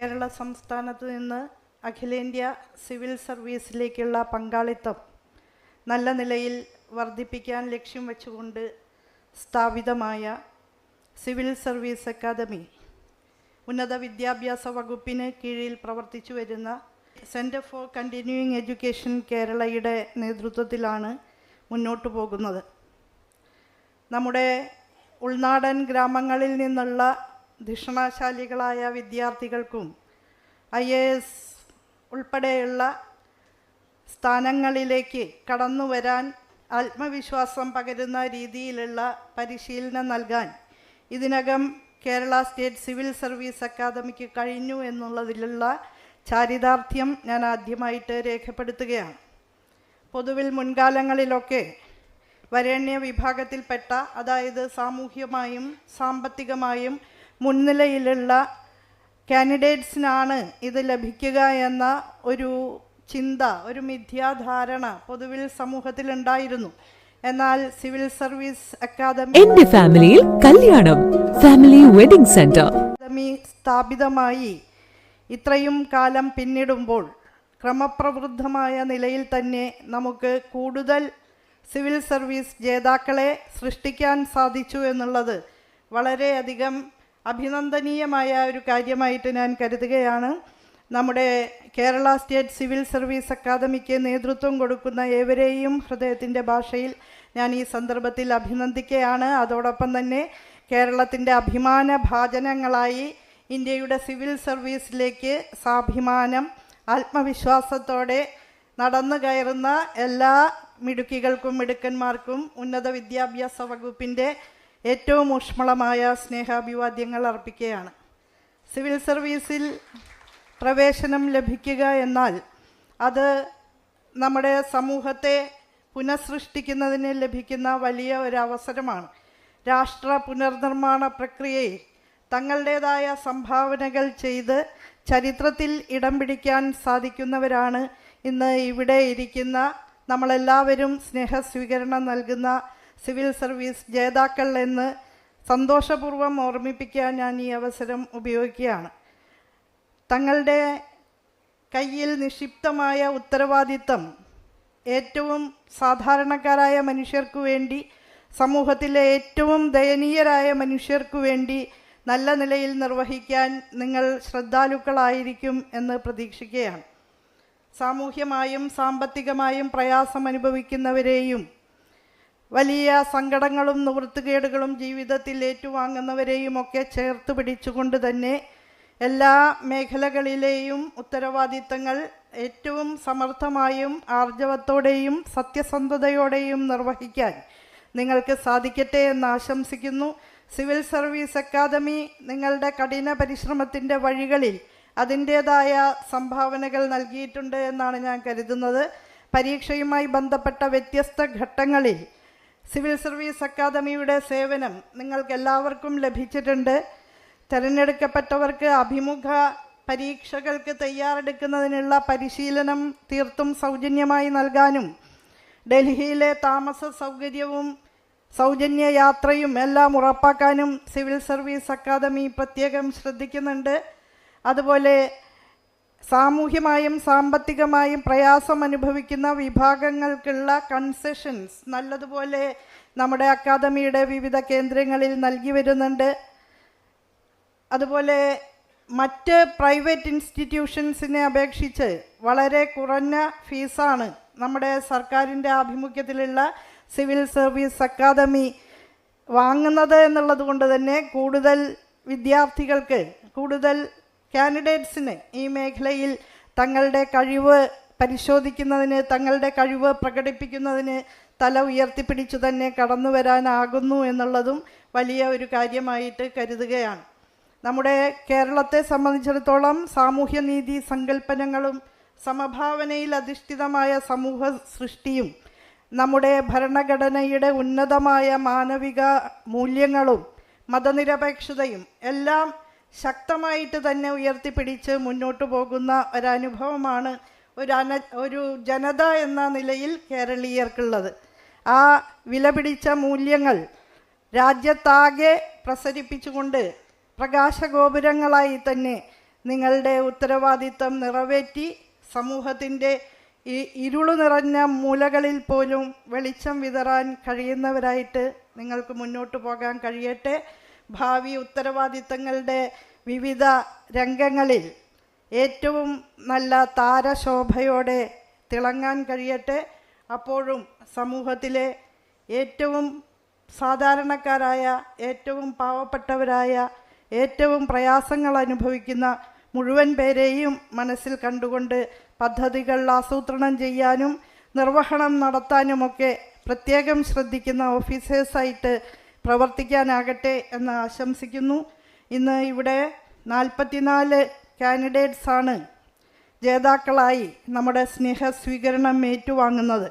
കേരള സംസ്ഥാനത്ത് നിന്ന് അഖിലേന്ത്യാ സിവിൽ സർവീസിലേക്കുള്ള പങ്കാളിത്തം നല്ല നിലയിൽ വർദ്ധിപ്പിക്കാൻ ലക്ഷ്യം വെച്ചുകൊണ്ട് സ്ഥാപിതമായ സിവിൽ സർവീസ് അക്കാദമി. ഉന്നത വിദ്യാഭ്യാസ വകുപ്പിന് കീഴിൽ പ്രവർത്തിച്ചു വരുന്ന സെന്റർ ഫോർ കണ്ടിന്യൂയിങ് എഡ്യൂക്കേഷൻ കേരളയുടെ നേതൃത്വത്തിലാണ് മുന്നോട്ട് പോകുന്നത്. നമ്മുടെ ഉൾനാടൻ ഗ്രാമങ്ങളിൽ നിന്നുള്ള ധിഷണാശാലികളായ വിദ്യാർത്ഥികൾക്കും ഐ എ എസ് ഉൾപ്പെടെയുള്ള സ്ഥാനങ്ങളിലേക്ക് കടന്നു വരാൻ ആത്മവിശ്വാസം പകരുന്ന രീതിയിലുള്ള പരിശീലനം നൽകാൻ ഇതിനകം കേരള സ്റ്റേറ്റ് സിവിൽ സർവീസ് അക്കാദമിക്ക് കഴിഞ്ഞു എന്നുള്ളതിലുള്ള ചാരിതാർത്ഥ്യം ഞാൻ ആദ്യമായിട്ട് രേഖപ്പെടുത്തുകയാണ്. പൊതുവിൽ മുൻകാലങ്ങളിലൊക്കെ വരേണ്യ വിഭാഗത്തിൽപ്പെട്ട അതായത് സാമൂഹ്യമായും സാമ്പത്തികമായും മുൻനിലയിലുള്ള കാൻഡിഡേറ്റ്സിനാണ് ഇത് ലഭിക്കുക എന്ന ഒരു ചിന്ത ഒരു മിഥ്യാധാരണ പൊതുവിൽ സമൂഹത്തിൽ ഉണ്ടായിരുന്നു എന്നാൽ സിവിൽ സർവീസ് അക്കാദമി എന്റെ ഫാമിലിയിൽ കല്യാണം ഫാമിലി വെഡിംഗ് സെന്റർ. അക്കാദമി സ്ഥാപിതമായി ഇത്രയും കാലം പിന്നിടുമ്പോൾ ക്രമപ്രവൃദ്ധമായ നിലയിൽ തന്നെ നമുക്ക് കൂടുതൽ സിവിൽ സർവീസ് ജേതാക്കളെ സൃഷ്ടിക്കാൻ സാധിച്ചു എന്നുള്ളത് വളരെയധികം അഭിനന്ദനീയമായ ഒരു കാര്യമായിട്ട് ഞാൻ കരുതുകയാണ്. നമ്മുടെ കേരള സ്റ്റേറ്റ് സിവിൽ സർവീസ് അക്കാദമിക്ക് നേതൃത്വം കൊടുക്കുന്ന ഏവരെയും ഹൃദയത്തിന്റെ ഭാഷയിൽ ഞാൻ ഈ സന്ദർഭത്തിൽ അഭിനന്ദിക്കുകയാണ്. അതോടൊപ്പം തന്നെ കേരളത്തിന്റെ അഭിമാന ഭാജനങ്ങളായി ഇന്ത്യയുടെ സിവിൽ സർവീസിലേക്ക് സാഭിമാനം ആത്മവിശ്വാസത്തോടെ നടന്നു കയറുന്ന എല്ലാ മിടുക്കികൾക്കും മിടുക്കന്മാർക്കും ഉന്നത വിദ്യാഭ്യാസ വകുപ്പിന്റെ ഏറ്റവും ഊഷ്മളമായ സ്നേഹാഭിവാദ്യങ്ങൾ അർപ്പിക്കുകയാണ്. സിവിൽ സർവീസിൽ പ്രവേശനം ലഭിക്കുക എന്നാൽ അത് നമ്മുടെ സമൂഹത്തെ പുനഃസൃഷ്ടിക്കുന്നതിന് ലഭിക്കുന്ന വലിയ ഒരു അവസരമാണ് രാഷ്ട്ര പുനർനിർമ്മാണ പ്രക്രിയയിൽ തങ്ങളുടേതായ സംഭാവനകൾ ചെയ്ത് ചരിത്രത്തിൽ ഇടം പിടിക്കാൻ സാധിക്കുന്നവരാണ് ഇന്ന് ഇവിടെ ഇരിക്കുന്ന നമ്മളെല്ലാവരും സ്നേഹസ്വീകരണം നൽകുന്ന സിവിൽ സർവീസ് ജേതാക്കൾ എന്ന് സന്തോഷപൂർവം ഓർമ്മിപ്പിക്കാൻ ഞാൻ ഈ അവസരം ഉപയോഗിക്കുകയാണ്. തങ്ങളുടെ കയ്യിൽ നിക്ഷിപ്തമായ ഉത്തരവാദിത്തം ഏറ്റവും സാധാരണക്കാരായ മനുഷ്യർക്കു വേണ്ടി സമൂഹത്തിലെ ഏറ്റവും ദയനീയരായ മനുഷ്യർക്കു വേണ്ടി നല്ല നിലയിൽ നിർവഹിക്കാൻ നിങ്ങൾ ശ്രദ്ധാലുക്കളായിരിക്കും എന്ന് പ്രതീക്ഷിക്കുകയാണ്. സാമൂഹ്യമായും സാമ്പത്തികമായും പ്രയാസം അനുഭവിക്കുന്നവരെയും വലിയ സങ്കടങ്ങളും നിവൃത്തുകേടുകളും ജീവിതത്തിൽ ഏറ്റുവാങ്ങുന്നവരെയും ഒക്കെ ചേർത്ത് പിടിച്ചുകൊണ്ട് തന്നെ എല്ലാ മേഖലകളിലെയും ഉത്തരവാദിത്തങ്ങൾ ഏറ്റവും സമർത്ഥമായും ആർജവത്തോടെയും സത്യസന്ധതയോടെയും നിർവഹിക്കാൻ നിങ്ങൾക്ക് സാധിക്കട്ടെ എന്ന് ആശംസിക്കുന്നു. സിവിൽ സർവീസ് അക്കാദമി നിങ്ങളുടെ കഠിന പരിശ്രമത്തിന്റെ വഴികളിൽ അതിന്റേതായ സംഭാവനകൾ നൽകിയിട്ടുണ്ട് എന്നാണ് ഞാൻ കരുതുന്നത്. പരീക്ഷയുമായി ബന്ധപ്പെട്ട വ്യത്യസ്ത ഘട്ടങ്ങളിൽ സിവിൽ സർവീസ് അക്കാദമിയുടെ സേവനം നിങ്ങൾക്ക് എല്ലാവർക്കും ലഭിച്ചിട്ടുണ്ട്. തിരഞ്ഞെടുക്കപ്പെട്ടവർക്ക് അഭിമുഖ പരീക്ഷകൾക്ക് തയ്യാറെടുക്കുന്നതിനുള്ള പരിശീലനം തീർത്തും സൗജന്യമായി നൽകാനും ഡൽഹിയിലെ താമസ സൗകര്യവും സൗജന്യ യാത്രയും എല്ലാം ഉറപ്പാക്കാനും സിവിൽ സർവീസ് അക്കാദമി പ്രത്യേകം ശ്രദ്ധിക്കുന്നുണ്ട്. അതുപോലെ സാമൂഹ്യമായും സാമ്പത്തികമായും പ്രയാസം അനുഭവിക്കുന്ന വിഭാഗങ്ങൾക്കുള്ള കൺസെഷൻസ് നല്ലതുപോലെ നമ്മുടെ അക്കാദമിയുടെ വിവിധ കേന്ദ്രങ്ങളിൽ നൽകി വരുന്നുണ്ട്. അതുപോലെ മറ്റ് പ്രൈവറ്റ് ഇൻസ്റ്റിറ്റ്യൂഷൻസിനെ അപേക്ഷിച്ച് വളരെ കുറഞ്ഞ ഫീസാണ് നമ്മുടെ സർക്കാരിന്റെ ആഭിമുഖ്യത്തിലുള്ള സിവിൽ സർവീസ് അക്കാദമി വാങ്ങുന്നത് എന്നുള്ളത് കൊണ്ട് തന്നെ കൂടുതൽ വിദ്യാർത്ഥികൾക്ക് കൂടുതൽ കാൻഡിഡേറ്റ്സിന് ഈ മേഖലയിൽ തങ്ങളുടെ കഴിവ് പരിശോധിക്കുന്നതിന് തങ്ങളുടെ കഴിവ് പ്രകടിപ്പിക്കുന്നതിന് തല ഉയർത്തിപ്പിടിച്ചു തന്നെ കടന്നു വരാനാകുന്നു എന്നുള്ളതും വലിയ ഒരു കാര്യമായിട്ട് കരുതുകയാണ്. നമ്മുടെ കേരളത്തെ സംബന്ധിച്ചിടത്തോളം സാമൂഹ്യനീതി സങ്കല്പനങ്ങളും സമഭാവനയിൽ അധിഷ്ഠിതമായ സമൂഹ സൃഷ്ടിയും നമ്മുടെ ഭരണഘടനയുടെ ഉന്നതമായ മാനവിക മൂല്യങ്ങളും മതനിരപേക്ഷതയും എല്ലാം ശക്തമായിട്ട് തന്നെ ഉയർത്തിപ്പിടിച്ച് മുന്നോട്ട് പോകുന്ന ഒരനുഭവമാണ് ഒരു അന ഒരു ജനത എന്ന നിലയിൽ കേരളീയർക്കുള്ളത്. ആ വിലപിടിച്ച മൂല്യങ്ങൾ രാജ്യത്താകെ പ്രസരിപ്പിച്ചുകൊണ്ട് പ്രകാശഗോപുരങ്ങളായി തന്നെ നിങ്ങളുടെ ഉത്തരവാദിത്തം നിറവേറ്റി സമൂഹത്തിന്റെ ഈ ഇരുളു നിറഞ്ഞ മൂലകളിൽ പോലും വെളിച്ചം വിതറാൻ കഴിയുന്നവരായിട്ട് നിങ്ങൾക്ക് മുന്നോട്ട് പോകാൻ കഴിയട്ടെ. ഭാവി ഉത്തരവാദിത്തങ്ങളുടെ വിവിധ രംഗങ്ങളിൽ ഏറ്റവും നല്ല താരശോഭയോടെ തിളങ്ങാൻ കഴിയട്ടെ. അപ്പോഴും സമൂഹത്തിലെ ഏറ്റവും സാധാരണക്കാരായ ഏറ്റവും പാവപ്പെട്ടവരായ ഏറ്റവും പ്രയാസങ്ങൾ അനുഭവിക്കുന്ന മുഴുവൻ പേരെയും മനസ്സിൽ കണ്ടുകൊണ്ട് പദ്ധതികൾ ആസൂത്രണം ചെയ്യാനും നിർവഹണം നടത്താനുമൊക്കെ പ്രത്യേകം ശ്രദ്ധിക്കുന്ന ഓഫീസേഴ്സായിട്ട് പ്രവർത്തിക്കാനാകട്ടെ എന്ന് ആശംസിക്കുന്നു. ഇന്ന് ഇവിടെ നാൽപ്പത്തിനാല് കാൻഡിഡേറ്റ്സാണ് ജേതാക്കളായി നമ്മുടെ സ്നേഹ സ്വീകരണം ഏറ്റുവാങ്ങുന്നത്.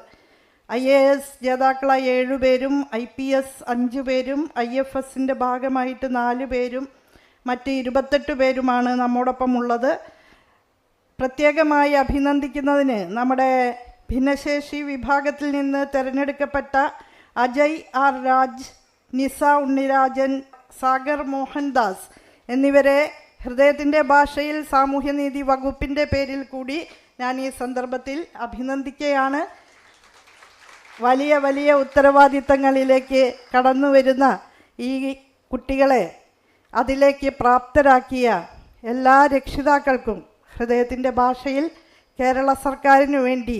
ഐ എ എസ് ജേതാക്കളായി ഏഴുപേരും ഐ പി എസ് അഞ്ച് പേരും ഐ എഫ് എസിന്റെ ഭാഗമായിട്ട് നാല് പേരും മറ്റ് ഇരുപത്തെട്ട് പേരുമാണ് നമ്മോടൊപ്പം ഉള്ളത് പ്രത്യേകമായി അഭിനന്ദിക്കുന്നതിന് നമ്മുടെ ഭിന്നശേഷി വിഭാഗത്തിൽ നിന്ന് തിരഞ്ഞെടുക്കപ്പെട്ട അജയ് ആർ രാജ് നിസ ഉണ്ണിരാജൻ സാഗർ മോഹൻദാസ് എന്നിവരെ ഹൃദയത്തിന്റെ ഭാഷയിൽ സാമൂഹ്യനീതി വകുപ്പിന്റെ പേരിൽ കൂടി ഞാൻ ഈ സന്ദർഭത്തിൽ അഭിനന്ദിക്കുകയാണ് വലിയ വലിയ ഉത്തരവാദിത്തങ്ങളിലേക്ക് കടന്നു വരുന്ന ഈ കുട്ടികളെ അതിലേക്ക് പ്രാപ്തരാക്കിയ എല്ലാ രക്ഷിതാക്കൾക്കും ഹൃദയത്തിന്റെ ഭാഷയിൽ കേരള സർക്കാരിനു വേണ്ടി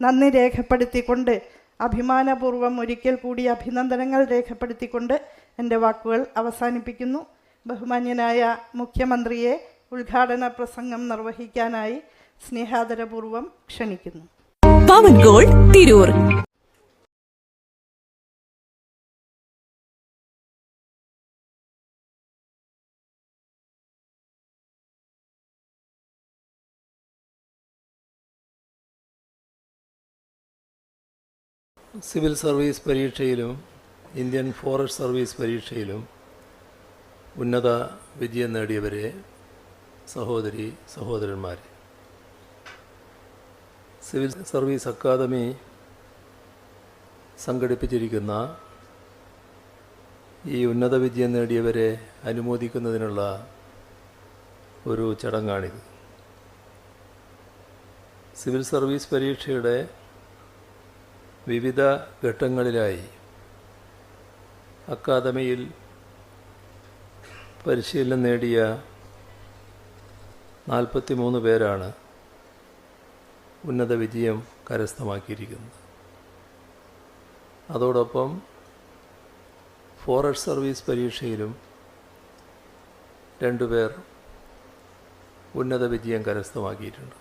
നന്ദി രേഖപ്പെടുത്തിക്കൊണ്ട് അഭിമാനപൂർവം ഒരിക്കൽ കൂടി അഭിനന്ദനങ്ങൾ രേഖപ്പെടുത്തിക്കൊണ്ട് എന്റെ വാക്കുകൾ അവസാനിപ്പിക്കുന്നു. ബഹുമാന്യനായ മുഖ്യമന്ത്രിയെ ഉദ്ഘാടന പ്രസംഗം നിർവഹിക്കാനായി സ്നേഹാദരപൂർവം ക്ഷണിക്കുന്നു. Pavan gold Tirur. Civil service പരീക്ഷയിലും Indian forest service പരീക്ഷയിലും ഉന്നത വിജയം നേടിയവരെ സഹോദരി സഹോദരന്മാർ സിവിൽ സർവീസ് അക്കാദമി സംഘടിപ്പിച്ചിരിക്കുന്ന ഈ ഉന്നത വിജയം നേടിയവരെ അനുമോദിക്കുന്നതിനുള്ള ഒരു ചടങ്ങാണിത്. സിവിൽ സർവീസ് പരീക്ഷയുടെ വിവിധ ഘട്ടങ്ങളിലായി അക്കാദമിയിൽ പരിശീലനം നേടിയ നാൽപ്പത്തി മൂന്ന് പേരാണ് ഉന്നത വിജയം കരസ്ഥമാക്കിയിരിക്കുന്നത്. അതോടൊപ്പം ഫോറസ്റ്റ് സർവീസ് പരീക്ഷയിലും രണ്ടുപേർ ഉന്നത വിജയം കരസ്ഥമാക്കിയിട്ടുണ്ട്.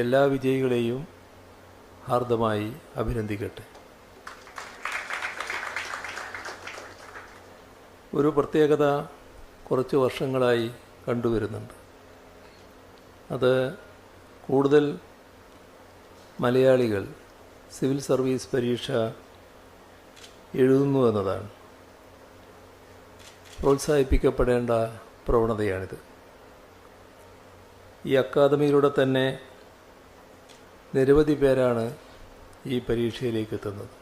എല്ലാ വിജയികളെയും ഹാർദമായി അഭിനന്ദിക്കട്ടെ. ഒരു പ്രത്യേകത കുറച്ച് വർഷങ്ങളായി കണ്ടുവരുന്നുണ്ട്. അത് കൂടുതൽ മലയാളികൾ സിവിൽ സർവീസ് പരീക്ഷ എഴുതുന്നു എന്നതാണ്. പ്രോത്സാഹിപ്പിക്കപ്പെടേണ്ട പ്രവണതയാണിത്. ഈ അക്കാദമിയിലൂടെ തന്നെ നിരവധി പേരാണ് ഈ പരീക്ഷയിലേക്ക് എത്തുന്നത്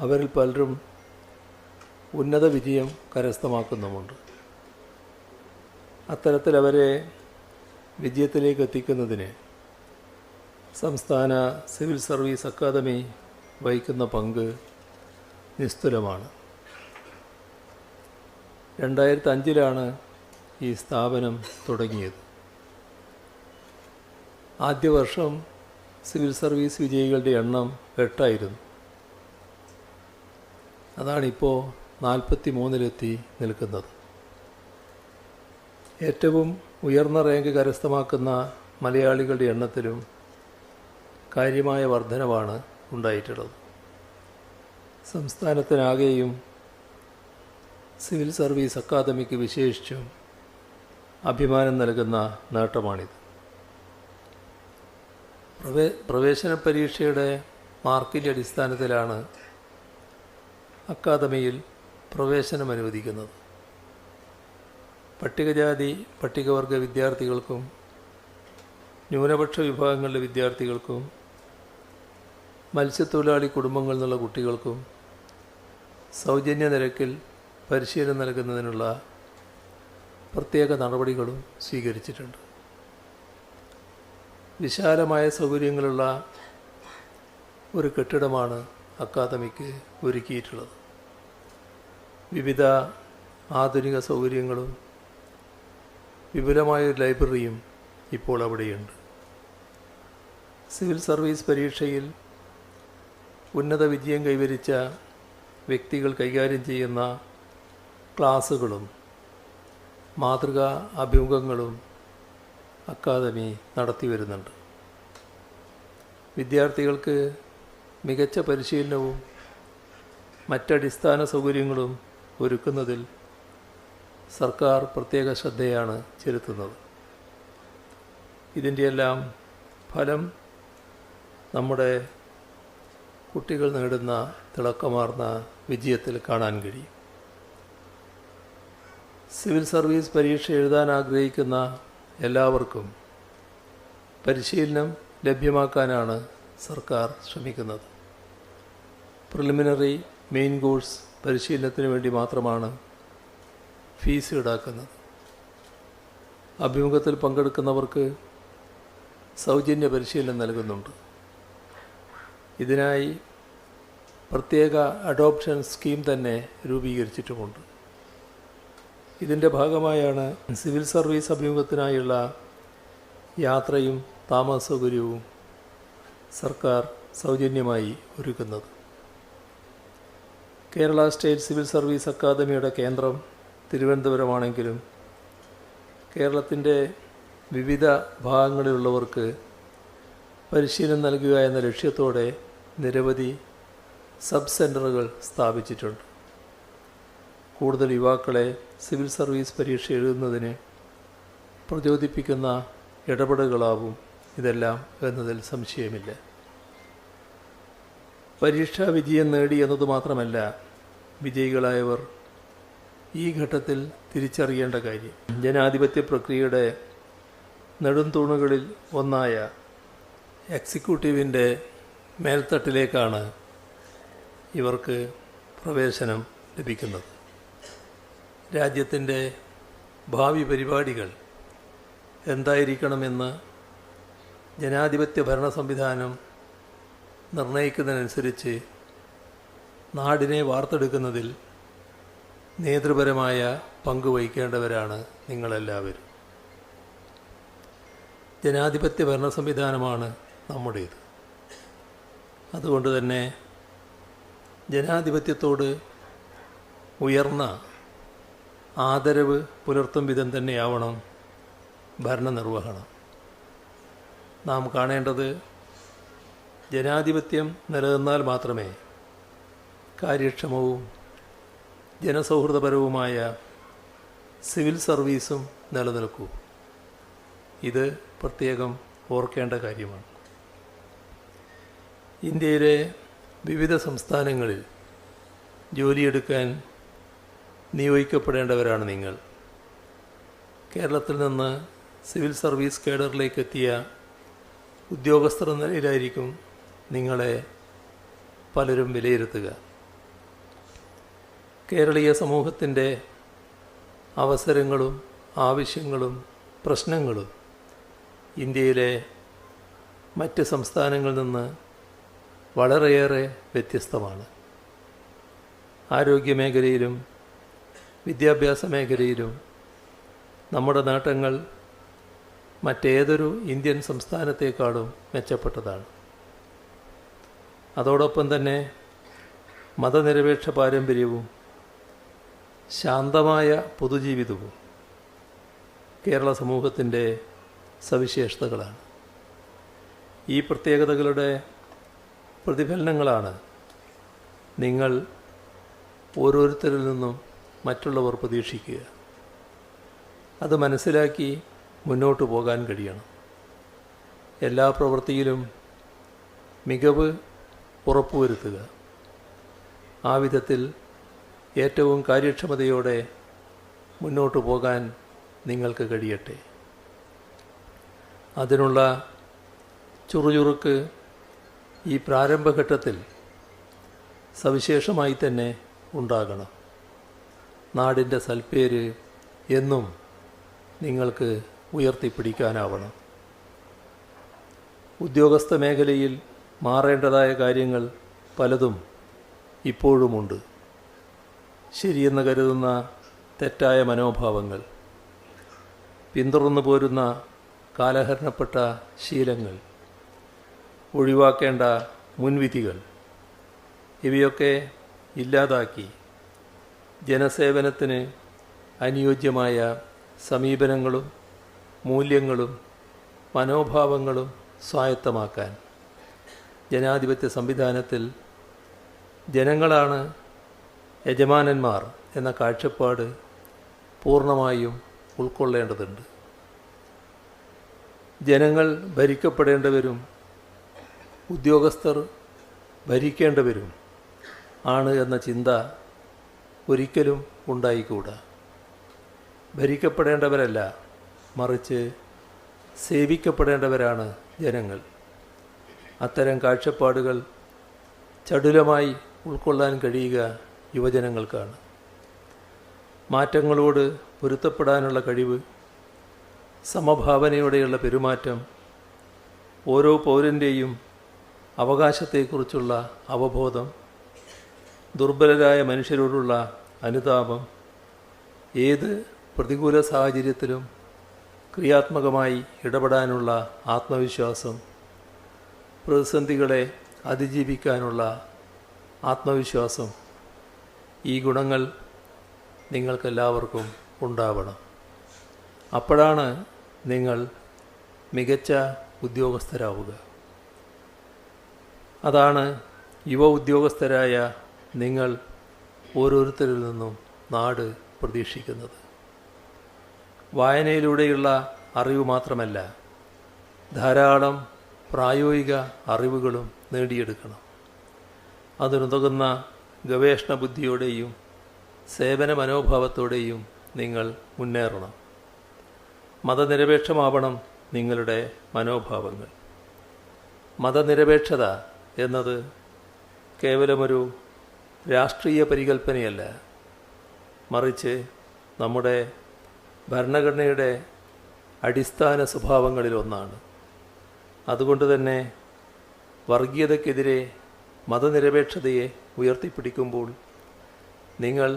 അവരിൽ പലരും ഉന്നത വിജയം കരസ്ഥമാക്കുന്നുമുണ്ട്. അത്തരത്തിൽ അവരെ വിജയത്തിലേക്ക് എത്തിക്കുന്നതിന് സംസ്ഥാന സിവിൽ സർവീസ് അക്കാദമി വഹിക്കുന്ന പങ്ക് നിസ്തുലമാണ്. രണ്ടായിരത്തി അഞ്ചിലാണ് ഈ സ്ഥാപനം തുടങ്ങിയത്. ആദ്യ വർഷം സിവിൽ സർവീസ് വിജയികളുടെ എണ്ണം എട്ടായിരുന്നു. അതാണിപ്പോൾ നാൽപ്പത്തി മൂന്നിലെത്തി നിൽക്കുന്നത്. ഏറ്റവും ഉയർന്ന റാങ്ക് കരസ്ഥമാക്കുന്ന മലയാളികളുടെ എണ്ണത്തിലും കാര്യമായ വർധനവാണ് ഉണ്ടായിട്ടുള്ളത്. സംസ്ഥാനത്തിനാകെയും സിവിൽ സർവീസ് അക്കാദമിക്ക് വിശേഷിച്ചും അഭിമാനം നൽകുന്ന നേട്ടമാണിത്. പ്രവേ പ്രവേശന പരീക്ഷയുടെ മാർക്കിന്റെ അടിസ്ഥാനത്തിലാണ് അക്കാദമിയിൽ പ്രവേശനം അനുവദിക്കുന്നത്. പട്ടികജാതി പട്ടികവർഗ വിദ്യാർത്ഥികൾക്കും ന്യൂനപക്ഷ വിഭാഗങ്ങളിലെ വിദ്യാർത്ഥികൾക്കും മത്സ്യത്തൊഴിലാളി കുടുംബങ്ങളിൽ നിന്നുള്ള കുട്ടികൾക്കും സൗജന്യ നിരക്കിൽ പരിശീലനം നൽകുന്നതിനുള്ള പ്രത്യേക നടപടികളും സ്വീകരിച്ചിട്ടുണ്ട്. വിശാലമായ സൗകര്യങ്ങളുള്ള ഒരു കെട്ടിടമാണ് അക്കാദമിക്ക് ഒരുക്കിയിട്ടുള്ളത്. വിവിധ ആധുനിക സൗകര്യങ്ങളും വിപുലമായ ഒരു ലൈബ്രറിയും ഇപ്പോൾ അവിടെയുണ്ട്. സിവിൽ സർവീസ് പരീക്ഷയിൽ ഉന്നത വിജയം കൈവരിച്ച വ്യക്തികൾ കൈകാര്യം ചെയ്യുന്ന ക്ലാസ്സുകളും മാതൃകാ അഭിമുഖങ്ങളും അക്കാദമി നടത്തി വരുന്നുണ്ട്. വിദ്യാർത്ഥികൾക്ക് മികച്ച പരിശീലനവും മറ്റടിസ്ഥാന സൗകര്യങ്ങളും ഒരുക്കുന്നതിൽ സർക്കാർ പ്രത്യേക ശ്രദ്ധയാണ് ചെലുത്തുന്നത്. ഇതിന്റെയെല്ലാം ഫലം നമ്മുടെ കുട്ടികൾ നേടുന്ന തിളക്കമാർന്ന വിജയത്തിൽ കാണാൻ കഴിയും. സിവിൽ സർവീസ് പരീക്ഷ എഴുതാൻ ആഗ്രഹിക്കുന്ന എല്ലാവർക്കും പരിശീലനം ലഭ്യമാക്കാനാണ് സർക്കാർ ശ്രമിക്കുന്നത്. പ്രിലിമിനറി മെയിൻ കോഴ്സ് പരിശീലനത്തിന് വേണ്ടി മാത്രമാണ് ഫീസ് ഈടാക്കുന്നത്. അഭിമുഖത്തിൽ പങ്കെടുക്കുന്നവർക്ക് സൗജന്യ പരിശീലനം നൽകുന്നുണ്ട്. ഇതിനായി പ്രത്യേക അഡോപ്ഷൻ സ്കീം തന്നെ രൂപീകരിച്ചിട്ടുമുണ്ട്. ഇതിന്റെ ഭാഗമായാണ് സിവിൽ സർവീസ് അഭിമുഖത്തിനായുള്ള യാത്രയും താമസ സൗകര്യവും സർക്കാർ സൗജന്യമായി ഒരുക്കുന്നത്. കേരള സ്റ്റേറ്റ് സിവിൽ സർവീസ് അക്കാദമിയുടെ കേന്ദ്രം തിരുവനന്തപുരമാണെങ്കിലും കേരളത്തിന്റെ വിവിധ ഭാഗങ്ങളിലുള്ളവർക്ക് പരിശീലനം നൽകുക എന്ന ലക്ഷ്യത്തോടെ നിരവധി സബ് സെന്ററുകൾ സ്ഥാപിച്ചിട്ടുണ്ട്. കൂടുതൽ യുവാക്കളെ സിവിൽ സർവീസ് പരീക്ഷ എഴുതുന്നതിനെ പ്രചോദിപ്പിക്കുന്ന ഇടപെടലുകളാവും ഇതെല്ലാം എന്നതിൽ സംശയമില്ല. പരീക്ഷാ വിജയം നേടി എന്നത് മാത്രമല്ല വിജയികളായവർ ഈ ഘട്ടത്തിൽ തിരിച്ചറിയേണ്ട കാര്യം. ജനാധിപത്യ പ്രക്രിയയുടെ നെടുംതൂണുകളിൽ ഒന്നായ എക്സിക്യൂട്ടീവിന്റെ മേൽത്തട്ടിലേക്കാണ് ഇവർക്ക് പ്രവേശനം ലഭിക്കുന്നത്. രാജ്യത്തിന്റെ ഭാവി പരിപാടികൾ എന്തായിരിക്കണമെന്ന് ജനാധിപത്യ ഭരണ സംവിധാനം നിർണയിക്കുന്നതിനനുസരിച്ച് നാടിനെ വാർത്തെടുക്കുന്നതിൽ നേതൃപരമായ പങ്ക് വഹിക്കേണ്ടവരാണ് നിങ്ങളെല്ലാവരും. ജനാധിപത്യ ഭരണ സംവിധാനമാണ് നമ്മുടേത്. അതുകൊണ്ട് തന്നെ ജനാധിപത്യത്തോട് ഉയർന്ന ആദരവ് പുലർത്തും വിധം തന്നെയാവണം ഭരണനിർവഹണം. നാം കാണേണ്ടത് ജനാധിപത്യം നിലനിന്നാൽ മാത്രമേ കാര്യക്ഷമവും ജനസൗഹൃദപരവുമായ സിവിൽ സർവീസും നിലനിൽക്കൂ. ഇത് പ്രത്യേകം ഓർക്കേണ്ട കാര്യമാണ്. ഇന്ത്യയിലെ വിവിധ സംസ്ഥാനങ്ങളിൽ ജോലിയെടുക്കാൻ നിയോഗിക്കപ്പെടേണ്ടവരാണ് നിങ്ങൾ. കേരളത്തിൽ നിന്ന് സിവിൽ സർവീസ് കേഡറിലേക്ക് എത്തിയ ഉദ്യോഗസ്ഥർ നിലയിലായിരിക്കും നിങ്ങളെ പലരും വിലയിരുത്തുക. കേരളീയ സമൂഹത്തിന്റെ അവസരങ്ങളും ആവശ്യങ്ങളും പ്രശ്നങ്ങളും ഇന്ത്യയിലെ മറ്റ് സംസ്ഥാനങ്ങളിൽ നിന്ന് വളരെയേറെ വ്യത്യസ്തമാണ്. ആരോഗ്യമേഖലയിലും വിദ്യാഭ്യാസ മേഖലയിലും നമ്മുടെ നേട്ടങ്ങൾ മറ്റേതൊരു ഇന്ത്യൻ സംസ്ഥാനത്തേക്കാളും മെച്ചപ്പെട്ടതാണ്. അതോടൊപ്പം തന്നെ മതനിരപേക്ഷ പാരമ്പര്യവും ശാന്തമായ പൊതുജീവിതവും കേരള സമൂഹത്തിന്റെ സവിശേഷതകളാണ്. ഈ പ്രത്യേകതകളുടെ പ്രതിഫലനങ്ങളാണ് നിങ്ങൾ ഓരോരുത്തരിൽ നിന്നും മറ്റുള്ളവർ പ്രതീക്ഷിക്കുക. അത് മനസ്സിലാക്കി മുന്നോട്ട് പോകാൻ കഴിയണം. എല്ലാ പ്രവൃത്തിയിലും മികവ് ഉറപ്പുവരുത്തുക. ആ വിധത്തിൽ ഏറ്റവും കാര്യക്ഷമതയോടെ മുന്നോട്ട് പോകാൻ നിങ്ങൾക്ക് കഴിയട്ടെ. അതിനുള്ള ചുറുചുറുക്ക് ഈ പ്രാരംഭഘട്ടത്തിൽ സവിശേഷമായി തന്നെ ഉണ്ടാകണം. നാടിന്റെ സൽപ്പേര് എന്നും നിങ്ങൾക്ക് ഉയർത്തിപ്പിടിക്കാനാവണം. ഉദ്യോഗസ്ഥ മേഖലയിൽ മാറേണ്ടതായ കാര്യങ്ങൾ പലതും ഇപ്പോഴുമുണ്ട്. ശരിയെന്ന് കരുതുന്ന തെറ്റായ മനോഭാവങ്ങൾ പിന്തുടർന്നു പോരുന്ന കാലഹരണപ്പെട്ട ശീലങ്ങൾ ഒഴിവാക്കേണ്ട മുൻവിധികൾ ഇവയൊക്കെ ഇല്ലാതാക്കി ജനസേവനത്തിന് അനുയോജ്യമായ സമീപനങ്ങളും മൂല്യങ്ങളും മനോഭാവങ്ങളും സ്വായത്തമാക്കാൻ ജനാധിപത്യ സംവിധാനത്തിൽ ജനങ്ങളാണ് യജമാനന്മാർ എന്ന കാഴ്ചപ്പാട് പൂർണമായും ഉൾക്കൊള്ളേണ്ടതുണ്ട്. ജനങ്ങൾ ഭരിക്കപ്പെടേണ്ടവരും ഉദ്യോഗസ്ഥർ ഭരിക്കേണ്ടവരും ആണ് എന്ന ചിന്ത ഒരിക്കലും ഉണ്ടായിക്കൂടാ. ഭരിക്കപ്പെടേണ്ടവരല്ല മറിച്ച് സേവിക്കപ്പെടേണ്ടവരാണ് ജനങ്ങൾ. അത്തരം കാഴ്ചപ്പാടുകൾ ചടുലമായി ഉൾക്കൊള്ളാൻ കഴിയുക യുവജനങ്ങൾക്കാണ്. മാറ്റങ്ങളോട് പൊരുത്തപ്പെടാനുള്ള കഴിവ് സമഭാവനയോടെയുള്ള പെരുമാറ്റം ഓരോ പൗരന്റെയും അവകാശത്തെക്കുറിച്ചുള്ള അവബോധം ദുർബലരായ മനുഷ്യരോടുള്ള അനുതാപം ഏത് പ്രതികൂല സാഹചര്യത്തിലും ക്രിയാത്മകമായി ഇടപെടാനുള്ള ആത്മവിശ്വാസം പ്രതിസന്ധികളെ അതിജീവിക്കാനുള്ള ആത്മവിശ്വാസം ഈ ഗുണങ്ങൾ നിങ്ങൾക്കെല്ലാവർക്കും ഉണ്ടാവണം. അപ്പോഴാണ് നിങ്ങൾ മികച്ച ഉദ്യോഗസ്ഥരാവുക. അതാണ് യുവ ഉദ്യോഗസ്ഥരായ നിങ്ങൾ ഓരോരുത്തരിൽ നിന്നും നാട് പ്രതീക്ഷിക്കുന്നത്. വായനയിലൂടെയുള്ള അറിവ് മാത്രമല്ല ധാരാളം പ്രായോഗിക അറിവുകളും നേടിയെടുക്കണം. അതിനുതകുന്ന ഗവേഷണ ബുദ്ധിയോടെയും സേവന മനോഭാവത്തോടെയും നിങ്ങൾ മുന്നേറണം. മതനിരപേക്ഷമാവണം നിങ്ങളുടെ മനോഭാവങ്ങൾ. മതനിരപേക്ഷത എന്നത് കേവലമൊരു രാഷ്ട്രീയ പരികൽപ്പനയല്ല. മറിച്ച് നമ്മുടെ ഭരണഘടനയുടെ അടിസ്ഥാന സ്വഭാവങ്ങളിലൊന്നാണ് അതുകൊണ്ട് തന്നെ വർഗീയതയ്ക്കെതിരെ മതനിരപേക്ഷതയെ ഉയർത്തിപ്പിടിക്കുമ്പോൾ നിങ്ങൾ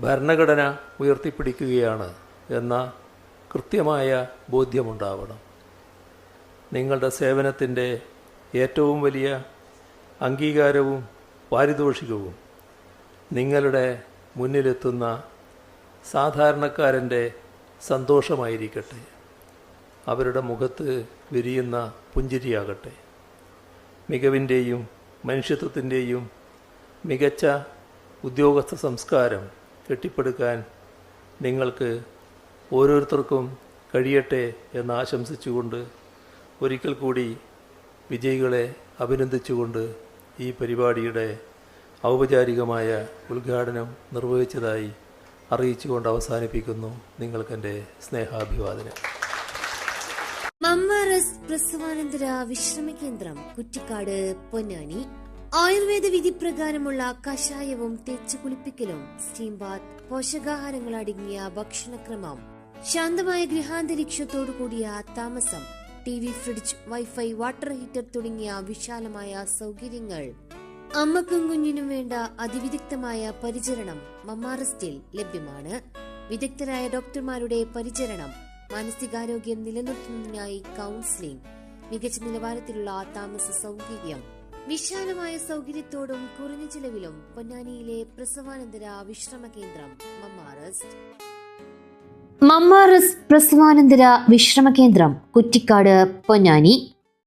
ഭരണഘടന ഉയർത്തിപ്പിടിക്കുകയാണ് എന്ന കൃത്യമായ ബോധ്യമുണ്ടാവണം. നിങ്ങളുടെ സേവനത്തിന്റെ ഏറ്റവും വലിയ അംഗീകാരവും പാരിതോഷികവും. നിങ്ങളുടെ മുന്നിലെത്തുന്ന സാധാരണക്കാരന്റെ സന്തോഷമായിരിക്കട്ടെ. അവരുടെ മുഖത്ത് വിരിയുന്ന പുഞ്ചിരിയാകട്ടെ. മികവിന്റെയും മനുഷ്യത്വത്തിന്റെയും മികച്ച ഉദ്യോഗസ്ഥ സംസ്കാരം കെട്ടിപ്പടുക്കാൻ നിങ്ങൾക്ക് ഓരോരുത്തർക്കും കഴിയട്ടെ എന്ന് ആശംസിച്ചുകൊണ്ട് ഒരിക്കൽ കൂടി വിജയികളെ അഭിനന്ദിച്ചുകൊണ്ട് ഈ പരിപാടിയുടെ ഔപചാരികമായ ഉദ്ഘാടനം നിർവഹിച്ചതായി അറിയിച്ചുകൊണ്ട് അവസാനിപ്പിക്കുന്നു നിങ്ങൾക്കെന്റെ സ്നേഹാഭിവാദനം. പ്രസവാനന്തര വിശ്രമ കേന്ദ്രം കുറ്റിക്കാട് പൊന്നാനി. ആയുർവേദ വിധി പ്രകാരമുള്ള കഷായവും തേച്ചു കുളിപ്പിക്കലും സ്റ്റീം ബാത്ത് പോഷകാഹാരങ്ങൾ അടങ്ങിയ ഭക്ഷണക്രമം ശാന്തമായ ഗൃഹാന്തരീക്ഷത്തോടു കൂടിയ താമസം T V fridge wifi water heater തുടങ്ങിയ വിശാലമായ സൗകര്യങ്ങൾ. അമ്മക്കും കുഞ്ഞിനും വേണ്ട അതിവിദഗ്ധമായ പരിചരണം മമ്മാറസ്റ്റിൽ ലഭ്യമാണ്. വിദഗ്ധരായ ഡോക്ടർമാരുടെ പരിചരണം മാനസികാരോഗ്യം നിലനിർത്തുന്നതിനായി കൗൺസിലിംഗ് മികച്ച നിലവാരത്തിലുള്ള താമസ സൗകര്യം വിശാലമായ സൗകര്യത്തോടും കുറഞ്ഞ ചിലവിലും പൊന്നാനിയിലെ പ്രസവാനന്തര വിശ്രമ കേന്ദ്രം മമ്മാറസ്റ്റ്. മമ്മാറസ് പ്രസവാനന്തര വിശ്രമ കേന്ദ്രം കുറ്റിക്കാട് പൊന്നാനി.